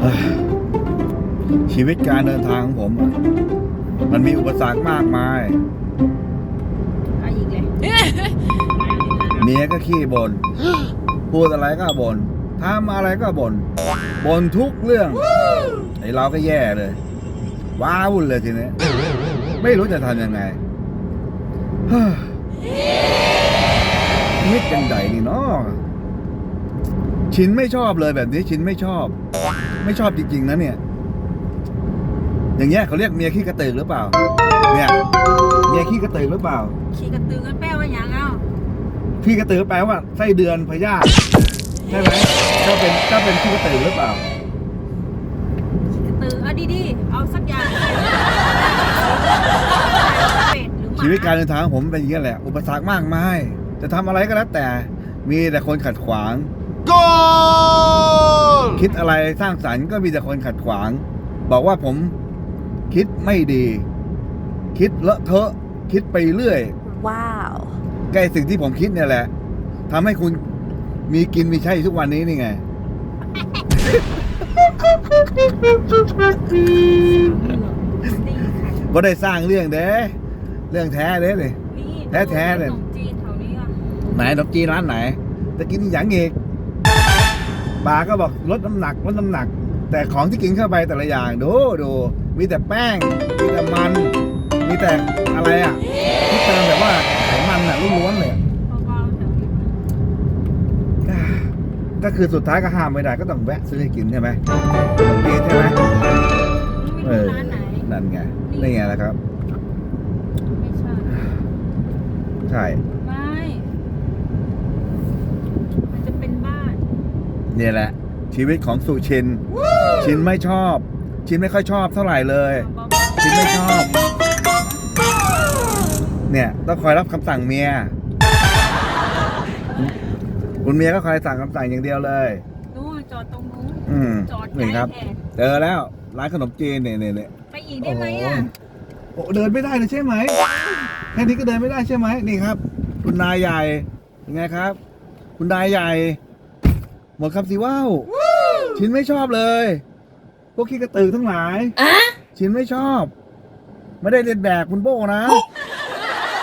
เฮ้ยชีวิตการเดินทางของผมอะมันมีอุปสรรคมากมายเอาอีกเลยเมียก็ขี้บน่นพูดอะไรก็บน่นทำอะไรก็บน่นบ่นทุกเรื่อง ไอ้เราก็แย่เลย ว้าวุ่นเลยทีนี้ไม่รู้จะทำยังไงเฮ้ยชีวิตยังไงนี่เนาะ ชินไม่ชอบเลยแบบนี้ชินไม่ชอบ ไม่ชอบจริง ๆ นะเนี่ย อย่างเงี้ยเขาเรียกเมียขี้กระตือกหรือเปล่า เนี่ยเมียขี้กระตือกหรือเปล่าขี่กระตือกันแป้ว่าอย่างเอ้าขี้กระตือแปลว่าไส้เดือนพยาธิใช่ไหมก็เป็นก็เป็นขี้กระตือหรือเปล่าขี่กระตือเอาดีๆเอาสักอย่างเป็ดหรือหมาชีวิตการเดินทางของผมเป็นอย่างนี้แหละ อุปสรรคมากมาย จะทำอะไรก็แล้วแต่ มีแต่คนขัดขวาง Goal! คิดอะไรสร้างสรรค์ก็มีแต่คนขัดขวาง บอกว่าผมคิดไม่ดี คิดเลอะเทอะคิดไปเรื่อย Wow. ใกล้สิ่งที่ผมคิดเนี่ยแหละทำให้คุณมีกินมีใช้อยู่ทุกวันนี้นี่ไงดีค่ะก็ได้สร้างเรื่องเด้เรื่องแท้เด้เลย นี่แท้ๆเลย ขนมจีนแถวนี้อะไหนขนมจีนร้านไหน จะกินอย่างอีก ปาก็บอกลดน้ำหนักลดน้ำหนัก แต่ของที่กินเข้าไปแต่ละอย่างดูดูมีแต่แป้ง มีแต่มัน มีแต่อะไรอะที่เติมแบบว่าไขมันอะล้วนๆเลยอะเบาๆแถวนี้อ่าก็คือสุดท้ายก็ห้ามไม่ได้ก็ต้องแวะซื้อให้กินใช่ไหมขนมจีนใช่ไหมไม่รู้ร้านไหนนั่นไงนี่ไงแหละครับไม่ใช่ ใช่ ไม่ มันจะเป็นบ้าน เนี่ยแหละ ชีวิตของสุชิน ชินไม่ชอบ ชินไม่ค่อยชอบเท่าไหร่เลยเบาชินไม่ชอบ เนี่ยต้องคอยรับคำสั่งเมีย คุณเมียก็คอยสั่งคำสั่งอย่างเดียวเลยๆนู่นจอดตรงนู้นอืมจอดนี่ครับแทนเจอแล้วร้านขนมจีนเนี่ยเนี่ยเนี่ยไปอีกได้ไหมอะโอ้โหเดินไม่ได้เลยใช่ไหมแค่นี้ก็เดินไม่ได้ใช่ไหมนี่ครับ คุณนายใหญ่ยังไงครับ คุณนายใหญ่ หมดคำสิว่าวชินไม่ชอบเลย พวกขี้กระตือทั้งหลายชินไม่ชอบ ไม่ได้เรียนแบบคุณโบนะ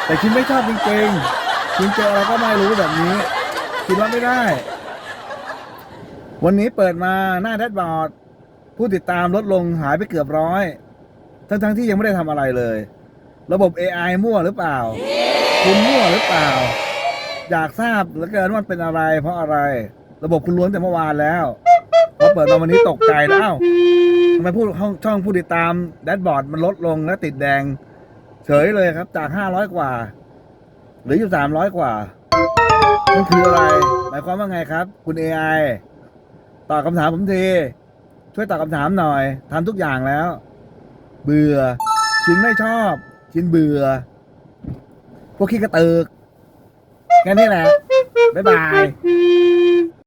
แต่ชินไม่ชอบจริงๆชินเจออะไรก็ไม่รู้แบบนี้ ชินรับไม่ได้ วันนี้เปิดมาหน้าแดชบอร์ด ผู้ติดตามลดลงหายไปเกือบร้อย ทั้งๆที่ยังไม่ได้ทำอะไรเลย ระบบ AI มั่วหรือเปล่า คุณมั่วหรือเปล่า อยากทราบเหลือเกินว่ามันเป็นอะไร เพราะอะไร ระบบคุณล้วนแต่เมื่อวานแล้วพอเปิดมาวันนี้ตกใจแล้วทำไมผู้ช่องช่องผู้ติดตามแดชบอร์ดมันลดลงและติดแดง เฉยเลยครับ จากห้าร้อยกว่าหรืออยู่สามร้อยกว่านั่นคืออะไร หมายความว่าไงครับ คุณ AI ตอบคำถามผมที ช่วยตอบคำถามหน่อยทำทุกอย่างแล้ว เบื่อ ชินไม่ชอบ ชินเบื่อ พวกขี้กระตือกแค่นี้แหละ บ๊ายบาย